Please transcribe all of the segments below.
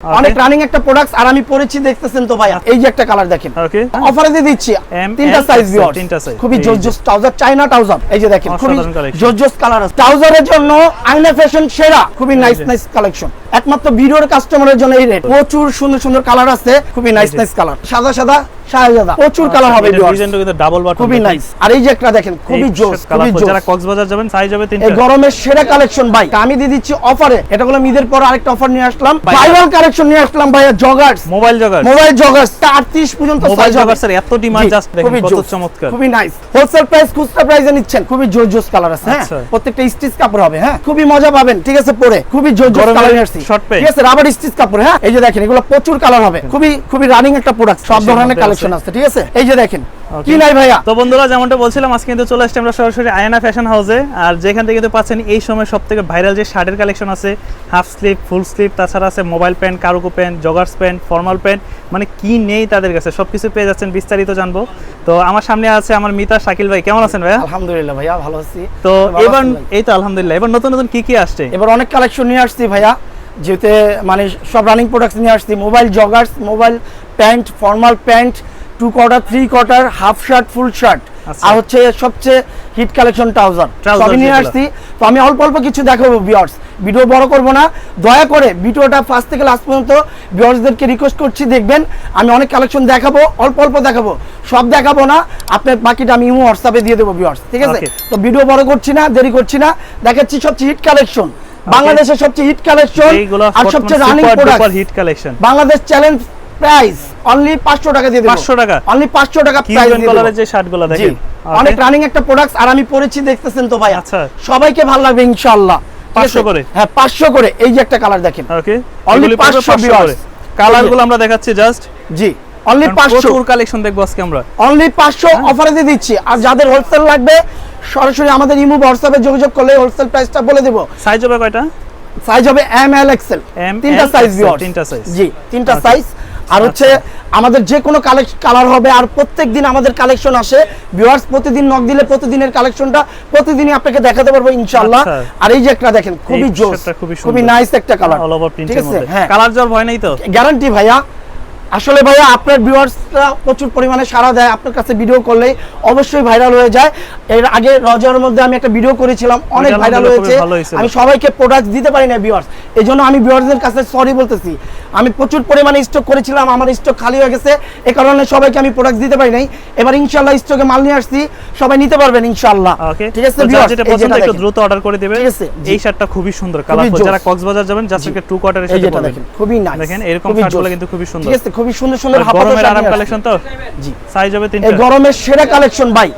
অনেক রানিং একটা প্রোডাক্ট আর আমি পরেছি দেখতেছেন তো ভাই এই যে একটা কালার দেখেন। ওকে অফারে দিয়ে দিচ্ছি। তিনটা সাইজ তিনটা সাইজ খুবই ট্রাউজার চাইনা ট্রাউজার এই যে দেখেন খুবই কালার আছে। ট্রাউজারের জন্য আইনা ফ্যাশন সেরা। খুবই নাইস নাইস কালেকশন একমাত্র ভিডিওর কাস্টমারের জন্য এই রেট প্রচুর সুন্দর সুন্দর কালার আছে। খুবই নাইস নাইস কালার সাদা সাদা প্রচুর কালার হবে ডিজাইনটা কিন্তু ডাবল বাটন খুবই নাইস আর এই যে একটা দেখেন খুবই জোস খুবই জোস। যারা কক্সবাজার যাবেন সাইজ হবে এই গরমের সেরা কালেকশন ভাই। আমি দিয়ে দিচ্ছি অফারে এটা হলো ঈদের পর আরেকটা অফার নিয়ে আসলাম। ভাইরাল কালেকশন নিয়ে আসলাম ভাইয়া জগার্স মোবাইল মোবাইল জগার্স 38 পর্যন্ত মোবাইল হবে। স্যার এত ডিমান্ড জাস্ট দেখেন খুবই কত চমৎকার। খুবই নাইস হোলসেল প্রাইস খুচরা প্রাইসে নিচ্ছেন। খুবই জোস কালার আছে হ্যাঁ? আচ্ছা। প্রত্যেকটা স্টিচ কাপড় হবে হ্যাঁ? খুবই মজা পাবেন ঠিক আছে পরে। খুবই জোর জোস কালার নিয়ে আসছি। ঠিক আছে রাবার স্টিচ কাপড় হ্যাঁ? এই যে দেখেন এগুলো প্রচুর কালার হবে। খুবই খুবই রানিং একটা প্রোডাক্ট সব ধরনের মধ্যে কালেকশন আছে। ঠিক আছে? এই যে দেখেন কি নাই ভাইয়া? তো বন্ধুরা যেমনটা বলছিলাম আজকে কিন্তু চলে আসছি আমরা সরাসরি আয়না ফ্যাশন হাউসে আর যেখান থেকে কিন্তু পাচ্ছেন এই সময় সব থেকে ভাইরাল যে শার্টের কালেকশন আছে হাফ স্লিভ ফুল স্লিভ তাছাড়া আছে mobile pant কারুকো pant joggers pant formal pant মানে কি নেই তাদের কাছে? সব কিছু পেয়ে যাচ্ছেন বিস্তারিত জানব। তো আমার সামনে আছে আমার মিতা শাকিল ভাই কেমন আছেন ভাইয়া? আলহামদুলিল্লাহ ভাইয়া ভালো আছি। তো এবার এই তো আলহামদুলিল্লাহ। এবার নতুন নতুন কি কি আসছে? এবার অনেক কালেকশন নিয়ে আসছি ভাইয়া যেতে মানে সব রানিং প্রোডাক্টস নিয়ে আসছি mobile joggers mobile pant formal pant two quarter three quarter half shirt full shirt. আর হচ্ছে সবচেয়ে হিট কালেকশন ট্রাউজার সবই নিয়ে আসছি। তো আমি অল্প অল্প কিছু দেখাবো বিয়ার্স ভিডিও বড় করব না। দয়া করে ভিডিওটা ফার্স্ট থেকে লাস্ট পর্যন্ত বিয়ার্সদেরকে রিকোয়েস্ট করছি দেখবেন। আমি অনেক কালেকশন দেখাবো অল্প অল্প দেখাবো। সব দেখাবো না। আপনার বাকিটা আমি ইমো হোয়াটসঅ্যাপে দিয়ে দেবো বিয়ার্স ঠিক আছে? তো ভিডিও বড় করছি না দেরি করছি না। দেখাচ্ছি সবচেয়ে হিট কালেকশন বাংলাদেশের সবচেয়ে হিট কালেকশন আর সবচেয়ে running product hit collection Bangladesh challenge price only 500 টাকা দিয়ে দেব। 500 টাকা? অনলি 500 টাকা প্রাইস কিউবেন কালারের যে শার্টগুলো দেখেন? অনেক রানিং একটা প্রোডাক্ট আর আমি পরেছি দেখতেছেন তো ভাই আচ্ছা। সবাইকে ভালো লাগবে ইনশাআল্লাহ। 500 করে? হ্যাঁ 500 করে। এই যে একটা কালার দেখেন। ওকে পড়বে 500 500 করে। কালারগুলো আমরা দেখাচ্ছি জাস্ট জি। অনলি 500 প্রচুর কালেকশন দেখব আজকে আমরা। অনলি 500 হ্যাঁ। অফারে দিয়ে দিচ্ছি। আর যাদের হোলসেল লাগবে সরাসরি আমাদের ইমো হোয়াটসঅ্যাপে যোগাযোগ করলে হোলসেল প্রাইসটা বলে দেব। সাইজ হবে কয়টা? সাইজ হবে এম এল এক্সেল তিনটা সাইজ ভিউয়ার্স তিনটা size। জি তিনটা সাইজ আর হচ্ছে আমাদের যে কোনো কালার হবে আর প্রত্যেক দিন আমাদের কালেকশন আসে। ভিউয়ার্স প্রতিদিন নক দিলে প্রতিদিনের কালেকশনটা প্রতিদিনই আপনাকে দেখাতে পারব ইনশাআল্লাহ। আচ্ছা। আর এই যে একটা দেখেন খুবই জোস খুবই নাইস একটা কালার অল ওভার ঠিক আছে? মধ্যে। হ্যাঁ। কালার জল ভয় নাই তো? গ্যারান্টি ভাইয়া। আসলে ভাইয়া আপনার ভিউয়ার্সরা প্রচুর পরিমাণে সাড়া দেয় আপনার কাছে ভিডিও করলেই অবশ্যই ভাইরাল হয়ে যায়। এর আগে রজার মধ্যে আমি একটা ভিডিও করেছিলাম অনেক ভাইরাল হয়েছে। আমি সবাইকে প্রোডাক্ট দিতে পারি না ভিউয়ার্স এই জন্য আমি ভিউয়ার্সদের কাছে সরি বলতেছি। আমি প্রচুর পরিমাণে স্টক করেছিলাম আমার স্টক খালি হয়ে গেছে এ কারণে সবাইকে আমি প্রোডাক্ট দিতে পারি নাই। এবার ইনশাআল্লাহ স্টকে মাল নিয়ে আসছি সবাই নিতে পারবেন ইনশাআল্লাহ। ঠিক আছে viewers, যেটা পছন্দ একটু দ্রুত অর্ডার করে দিবে ঠিক আছে, এই শার্টটা খুবই সুন্দর কালার যারা কক্সবাজার যাবেন জাস্ট একটা টু কোয়ার্টারের এই সাথে দেখেন খুবই নাইস দেখেন এরকম শার্টগুলো কিন্তু খুবই সুন্দর। ঠিক আছে খুবই সুন্দর সুন্দর গরমের আরাম কালেকশন তো? জি। সাইজ হবে তিনটা। এই গরমের সেরা কালেকশন ভাই।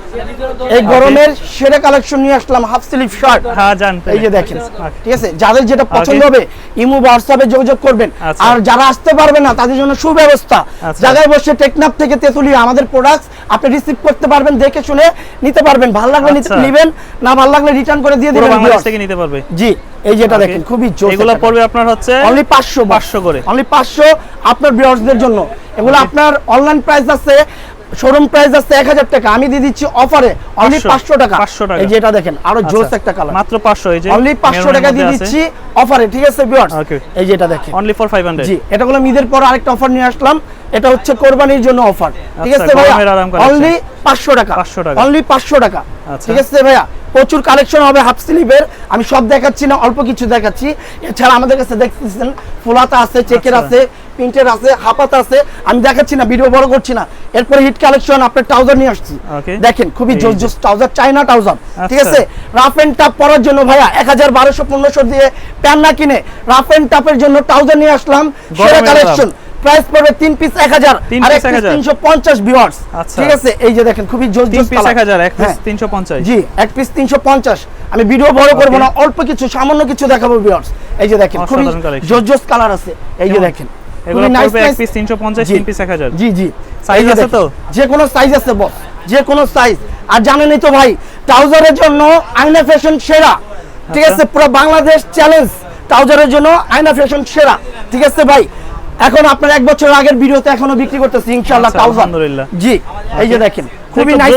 এই গরমের সেরা কালেকশন নিয়ে আসলাম হাফ স্লিভ শার্ট হ্যাঁ জান এই যে দেখেন ঠিক আছে? যাদের যেটা পছন্দ হবে ইমো হোয়াটসঅ্যাপে যোগাযোগ করবেন। আচ্ছা। আর যারা আসতে পারবে না তাদের জন্য সুব্যবস্থা। আচ্ছা। জায়গায় বসে টেকনাফ থেকে তেতুলিয়া আমাদের প্রোডাক্টস আপনি রিসিভ করতে পারবেন দেখে শুনে নিতে পারবেন। ভালো লাগলে আচ্ছা। নেবেন না ভালো লাগলে রিটার্ন করে দিয়ে দিবেন বাংলাদেশ থেকে নিতে পারবে। জি। এই যেটা দেখেন খুবই জোস এগুলো পড়বে আপনার হচ্ছে অনলি 500 500 করে। অনলি 500 আপনার ভিউয়ার্সদের জন্য। এগুলো আপনার অনলাইন প্রাইস আছে শোরুম প্রাইস আছে 1000 টাকা। আমি দিয়ে দিচ্ছি অফারে অনলি 500 500 টাকা। 500 টাকা। এই যে এটা দেখেন আরও জোস আচ্ছা, একটা কালার মাত্র 500 এই যে অনলি 500 টাকা দিয়ে দিচ্ছি অফারে ঠিক আছে ভিউয়ার্স এই যে এটা দেখেন। অনলি ফর 500 জি এটা হলো ঈদের পর আরেকটা অফার নিয়ে আসলাম। এটা হচ্ছে কোরবানির জন্য অফার ঠিক আচ্ছা, আছে ভাইয়া? অনলি 500 টাকা। 500 টাকা। অনলি 500 টাকা। আচ্ছা। ঠিক আছে ভাইয়া? প্রচুর কালেকশন হবে হাফ স্লিভের আমি সব দেখাচ্ছি না অল্প কিছু দেখাচ্ছি। এছাড়া আমাদের কাছে দেখতেছেন ফুলাতা আছে চেকের। আছে প্রিন্টের আছে হাফাতা আছে আমি দেখাচ্ছি না ভিডিও বড় করছি না। এরপরে হিট কালেকশন আপনার ট্রাউজার নিয়ে আসছি। দেখেন খুবই জোস জোস ট্রাউজার চাইনা ট্রাউজার ঠিক। আছে? রাফ এন্ড টাপ পরার জন্য ভাইয়া এক হাজার বারোশো পনেরোশো দিয়ে প্যান না কিনে রাফ এন্ড টাপের জন্য ট্রাউজার নিয়ে আসলাম। সেরা কালেকশন প্রাইস পড়বে তিন পিস এক হাজার। তিন আর piece এক পিস তিনশো পঞ্চাশ ভিওয়ার্স আচ্ছা। ঠিক আছে? এই যে দেখেন খুবই জোস 3 জোস পিস কালার 1000 এক পিস হ্যাঁ। 350 জি এক পিস তিনশো পঞ্চাশ। আমি ভিডিও বড় করব না অল্প কিছু সামান্য কিছু দেখাবো ভিওয়ার্স এই যে দেখেন খুবই। জোস জোস কালার আছে। এই যে দেখেন। এগুলো পড়বে এক পিস 350 তিন পিস 1000 জি জি। Size আছে তো? যে কোনো সাইজ আছে বস যে কোনো সাইজ আর জানেনই তো ভাই ট্রাউজারের জন্য আয়না ফ্যাশন সেরা। ঠিক আচ্ছা। আছে পুরো বাংলাদেশ চ্যালেঞ্জ ট্রাউজারের জন্য আয়না ফ্যাশন সেরা। ঠিক আছে ভাই? এখন আপনার এক বছর আগের ভিডিওতে এখনও বিক্রি করতেছি ইনশাআল্লাহ আচ্ছা, ট্রাউজার জি এই যে দেখেন খুবই নাইস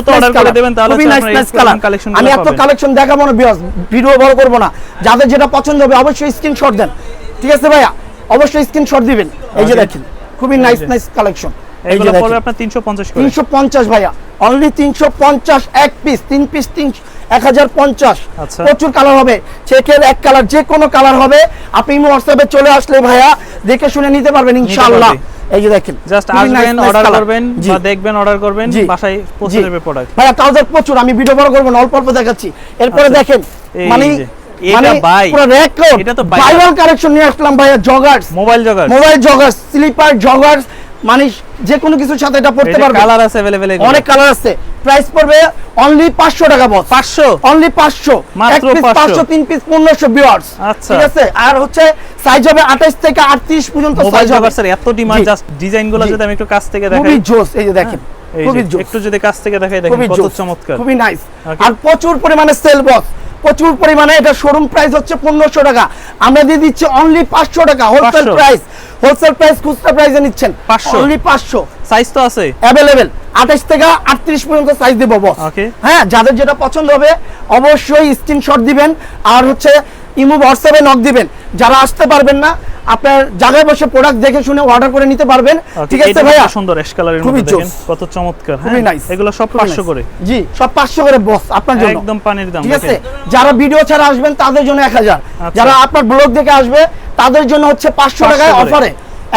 নাইস নাইস কালার আমি এত কালেকশন দেখাবো না ভিডিও বড় করব না। যাদের যেটা পছন্দ হবে অবশ্যই স্ক্রিনশট দেন। ঠিক আছে ভাইয়া? অবশ্যই স্ক্রিনশট দিবেন। এই যে দেখেন খুবই নাইস নাইস কালেকশন এই যে পড়বে আপনার 350 করে। তিনশো পঞ্চাশ ভাইয়া। অনলি তিনশো পঞ্চাশ এক পিস তিন পিস তিন এক হাজার পঞ্চাশ। আচ্ছা। প্রচুর কালার হবে। চেকের এক কালার যে কোনো কালার হবে। আপনি হোয়াটসঅ্যাপে চলে আসলে ভাইয়া দেখে শুনে নিতে পারবেন ইনশাআল্লাহ। এই যে দেখেন জাস্ট আসবেন অর্ডার করবেন বা দেখবেন অর্ডার করবেন বাসায় পৌঁছে। দেবে প্রোডাক্ট ভাইয়া ট্রাউজার প্রচুর আমি ভিডিও বড় করব না অল্প অল্প দেখাচ্ছি। এরপরে আচ্ছা। দেখেন মানে। এটা মানে ভাই। পুরো রেকর্ড এটা তো ভাই। ভাইরাল কালেকশন নিয়ে আসলাম ভাইয়া joggers mobile jogger mobile joggers slipper joggers মানে যে কোনো কিছুর সাথে এটা পড়তে পারবে কালার আছে अवेलेबल অনেক কালার আছে প্রাইস পড়বে অনলি 500 টাকা বস 500 অনলি 500 মাত্র এক পিস 500 500 তিন পিস 1500 ভিউয়ার্স আচ্ছা। ঠিক আছে আর হচ্ছে সাইজ হবে 28 থেকে 38 পর্যন্ত মোবাইল সাইজ হবে জগার্সের এত ডিমান্ড জি। জাস্ট ডিজাইন গুলো জি। যদি আমি একটু কাছ থেকে খুবই দেখাই জোস এই যে দেখেন এই খুবই যে, জোস একটু যদি কাছ থেকে দেখাই দেখেন খুবই কত জোস চমৎকার খুবই নাইস Okay. আর প্রচুর পরিমাণে সেল বস প্রচুর পরিমাণে এটা শোরুম প্রাইস হচ্ছে পনেরোশো টাকা। আমরা দিয়ে দিচ্ছি অনলি 500 টাকা হোলসেল 500 প্রাইস হোলসেল প্রাইস খুচরা প্রাইসে নিচ্ছেন। 500 অনলি 500 সাইজ তো আছে। অ্যাভেলেবেল 28 থেকে 38 পর্যন্ত সাইজ দেবো বস হ্যাঁ যাদের যেটা পছন্দ হবে অবশ্যই স্ক্রিনশট দিবেন। আর হচ্ছে ইমো হোয়াটসঅ্যাপে নক দিবেন। যারা আসতে পারবেন না আপনার জায়গায় বসে প্রোডাক্ট দেখে শুনে অর্ডার করে নিতে পারবেন। ঠিক আছে ভাইয়া? সুন্দর অ্যাশ কালারের মধ্যে দেখেন কত চমৎকার খুবই হ্যাঁ? নাইস এগুলো সব 500 করে। জি সব 500 করে বস আপনার জন্য। একদম পানির দাম ঠিক আছে? যারা ভিডিও ছাড়া আসবেন তাদের জন্য 1000 আচ্ছা। যারা আপনার ব্লগ দেখে আসবে তাদের জন্য হচ্ছে 500 টাকায় অফারে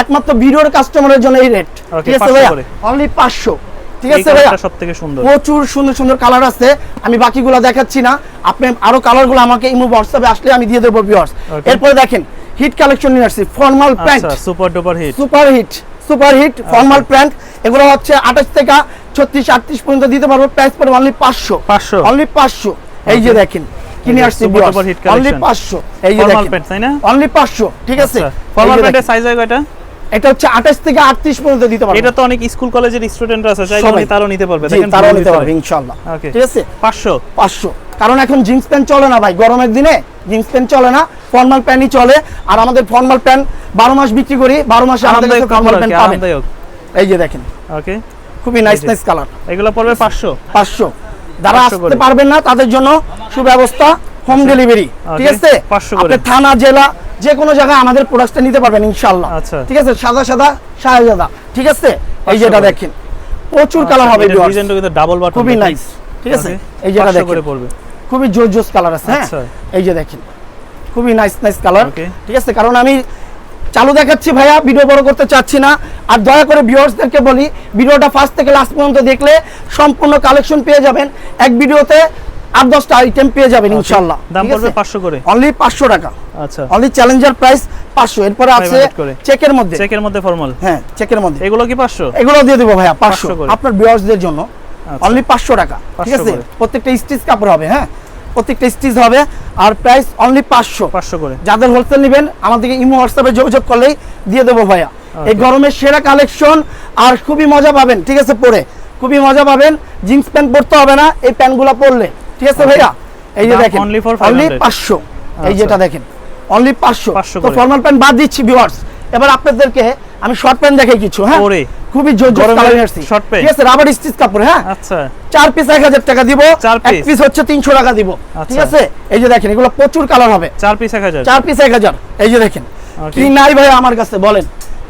একমাত্র ভিডিওর কাস্টমারের জন্য এই রেট ঠিক আছে 500 ভাইয়া? অনলি 500 ঠিক আছে ভাইয়া? সবথেকে সুন্দর। প্রচুর সুন্দর সুন্দর কালার আছে। আমি বাকিগুলো দেখাচ্ছি না। আপনি আরও কালারগুলো আমাকে ইমো হোয়াটসঅ্যাপে আসলে আমি দিয়ে দেবো ভিউয়ার্স. এরপরে দেখেন হিট কালেকশন নিয়ে আসছি। ফর্মাল প্যান্ট আচ্ছা super duper hit super hit super hit formal pant এগুলো হচ্ছে আঠাশ থেকে ছত্রিশ আটত্রিশ পর্যন্ত দিতে পারব। প্রাইস পড়বে অনলি পাঁচশো। 500 অনলি পাঁচশো। এই যে দেখেন কিনে আসছি অনলি collection। পাঁচশো। এই যে ফর্মাল দেখেন। প্যান্ট তাই না? অনলি পাঁচশো ঠিক আছে? ফর্মাল প্যান্টের সাইজ হয় কয়টা? এটা হচ্ছে আঠাশ থেকে আটত্রিশ পর্যন্ত দিতে পারব। এটা তো অনেক স্কুল কলেজের স্টুডেন্ট আছে চাইলে সবাই। উনি তারও নিতে পারবে। দেখেন তারাও নিতে পারবে ইনশাল্লাহ। Okay. ঠিক আছে? 500 পাঁচশো। কারণ এখন জিন্স প্যান্ট চলে না ভাই গরমের দিনে জিন্স প্যান্ট চলে না ফর্মাল প্যান্টই চলে। আর আমাদের ফর্মাল প্যান্ট বারো মাস বিক্রি করি বারো মাসে আমাদের আরামদায়ক ফর্মাল প্যান্ট পাবেন। এই যে দেখেন। ওকে। খুবই নাইস নাইস কালার এগুলো পড়বে 500 পাঁচশো। যারা আসতে পারবেন না তাদের জন্য সুব্যবস্থা হোম ডেলিভারি ঠিক আছে? 500 করে। আপনি থানা জেলা যে কোনো জায়গায় আমাদের প্রোডাক্টটা নিতে পারবেন ইনশাআল্লাহ। আচ্ছা। ঠিক আছে? সাদা সাদা শাহজাদা ঠিক আছে? এই যেটা দেখেন প্রচুর কালার হবে viewers। ডিজাইনটা কিন্তু ডাবল বাটন খুবই নাইস ঠিক আছে? এই যেটা 500 করে দেখেন পড়বে। খুবই জোর জোস কালার আছে হ্যাঁ? আচ্ছা। এই যে দেখেন খুবই নাইস নাইস কালার ঠিক আছে? কারণ আমি চালু দেখাচ্ছি ভাইয়া ভিডিও বড় করতে চাচ্ছি না। আর দয়া করে ভিউয়ার্সদেরকে বলি ভিডিওটা ফার্স্ট থেকে লাস্ট পর্যন্ত দেখলে সম্পূর্ণ কালেকশন পেয়ে যাবেন। এক ভিডিওতে আট দশটা আইটেম পেয়ে যাবেন ইনশাল্লাহ দাম পড়বে 500 করে। অনলি পাঁচশো টাকা। আচ্ছা। অনলি চ্যালেঞ্জার প্রাইস পাঁচশো। এরপরে আছে 500 করে। চেকের মধ্যে। চেকের মধ্যে ফর্মাল হ্যাঁ চেকের মধ্যে। এগুলো কি 500 এগুলো দিয়ে দেবো ভাইয়া পাঁচশো। আপনার ভিউয়ার্সদের জন্য। আচ্ছা। অনলি পাঁচশো টাকা ঠিক আছে? প্রত্যেকটা স্টিচ কাপড় হবে হ্যাঁ? প্রত্যেকটা স্টিচ হবে আর প্রাইস অনলি পাঁচশো। 500 করে। যাদের হোলসেল নেবেন আমাদেরকে ইমো হোয়াটসঅ্যাপে যোগাযোগ করলেই দিয়ে দেবো ভাইয়া। এই গরমের সেরা কালেকশন আর খুবই মজা পাবেন ঠিক আছে পরে। খুবই মজা পাবেন। জিন্স প্যান্ট পরতে হবে না এই প্যান্টগুলো পরলে। ঠিক আছে ভাইয়া? এই যে দেখেন only for অনলি 500 এই আচ্ছা। যেটা দেখেন অনলি 500 তো ফর্মাল প্যান্ট বাদ দিচ্ছি ভিউয়ার্স এবার আপনাদেরকে আমি শর্ট প্যান্ট দেখাই কিছু হ্যাঁ? ওরে। খুবই জোর জোর কালার আসছি। short pant? ঠিক আছে রাবার স্টিচ কাপড় হ্যাঁ? আচ্ছা। চার পিস এক হাজার টাকা দিব এক পিস হচ্ছে তিনশো টাকা দিব। ঠিক আচ্ছা। আছে? এই যে দেখেন এগুলো প্রচুর কালার হবে। 4 পিস 1000 চার পিস এক হাজার। এই যে দেখেন. কি নাই ভাইয়া আমার কাছে বলেন।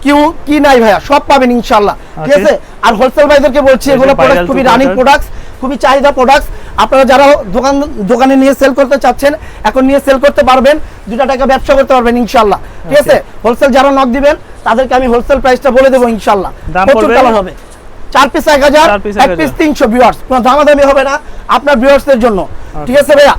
কিউ কি নাই ভাইয়া? সব পাবেন ইনশাল্লাহ ঠিক আছে? আর হোলসেল ভাইদেরকে বলছি এগুলো প্রোডাক্ট খুবই রানিং product। খুবই চাহিদা প্রোডাক্ট আপনারা যারা দোকান দোকানে নিয়ে সেল করতে চাচ্ছেন এখন নিয়ে সেল করতে পারবেন। দুটা টাকা ব্যবসা করতে পারবেন ইনশাল্লাহ ঠিক আছে? হোলসেল যারা নক দিবেন তাদেরকে আমি হোলসেল প্রাইসটা বলে দেবো ইনশাল্লাহ প্রচুর? কালার হবে। চার পিস এক হাজার এক পিস তিনশো ভিউয়ার্স কোনো দামাদামি হবে না আপনার ভিউয়ার্সদের জন্য। ঠিক আছে ভাইয়া?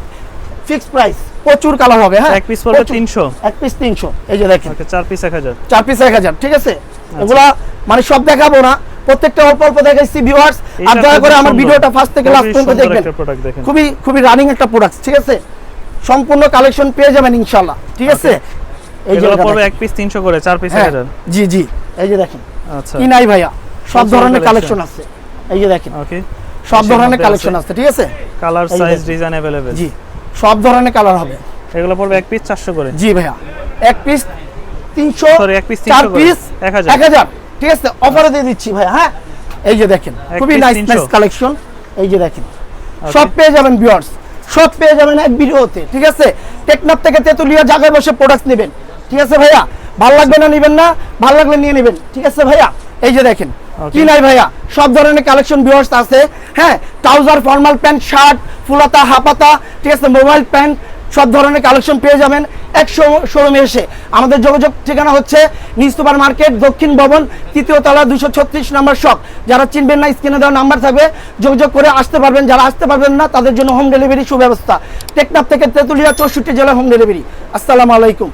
ফিক্সড প্রাইস প্রচুর কালার হবে হ্যাঁ? এক পিস পড়বে প্রচুর। 300 এক পিস তিনশো। এই যে দেখেন। ওকে 4 পিস 1000 চার পিস এক হাজার। ঠিক আছে? আচ্ছা। এগুলা মানে সব দেখাবো না। প্রত্যেকটা অল্প অল্প দেখাইছি ভিউয়ার্স আর এটা দয়া খুবই করে আমার সুন্দর। ভিডিওটা ফার্স্ট থেকে লাস্ট খুবই পর্যন্ত সুন্দর দেখবেন একটা product দেখেন। খুবই খুবই রানিং একটা প্রোডাক্ট ঠিক আছে সম্পূর্ণ কালেকশন পেয়ে যাবেন ইনশাল্লাহ ঠিক আছে এই যে এগুলো এটা পড়বে দেখেন। এক পিস 300 করে 4 পিস হ্যাঁ, 1000 জি জি এই যে দেখেন আচ্ছা কি নাই ভাইয়া সব প্রচুর ধরনের collection। কালেকশন আছে এই যে দেখেন ওকে সব এসের ধরনের মধ্যে কালেকশন আছে। আছে ঠিক আছে কালার এই সাইজ দেখেন। ডিজাইন अवेलेबल জি সব ধরনের কালার হবে এগুলো পড়বে এক পিস 400 করে জি ভাইয়া এক পিস তিনশো Sorry, এক piece চার 300 করে। পিস 1000 এক হাজার ঠিক আছে অফারে দিয়ে দিচ্ছি ভাইয়া হ্যাঁ? এই যে দেখেন খুবই নাইস নাইস কালেকশন এই যে দেখেন সব পেয়ে যাবেন ভিউয়ার্স সব পেয়ে যাবেন এক ভিডিওতে ঠিক আছে? টেকনাফ থেকে তেতুলিয়া জায়গায় বসে প্রোডাক্ট নেবেন ঠিক আছে ভাইয়া? ভালো লাগবে না নেবেন না ভালো লাগলে নিয়ে নেবেন ঠিক আছে ভাইয়া? এই যে দেখেন কি নাই ভাইয়া? সব ধরনের কালেকশন ভিউয়ার্স আছে হ্যাঁ? ট্রাউজার ফর্মাল প্যান্ট শার্ট ফুলাতা হাপাতা ঠিক আছে? মোবাইল প্যান্ট সব ধরনের কালেকশন পেয়ে যাবেন এক শোরুমে এসে। আমাদের যোগাযোগ ঠিকানা হচ্ছে নিউ সুপার মার্কেট, দক্ষিণ ভবন, তৃতীয় তলা দুশো ছত্রিশ নম্বর শখ যারা চিনবেন না, স্ক্রিনে দেওয়া নাম্বার থাকবে। যোগাযোগ করে আসতে পারবেন। যারা আসতে পারবেন না, তাদের জন্য হোম ডেলিভারি সুব্যবস্থা। টেকনাফ থেকে তেঁতুলিয়া চৌষট্টি জেলা হোম ডেলিভারি আসসালামু আলাইকুম।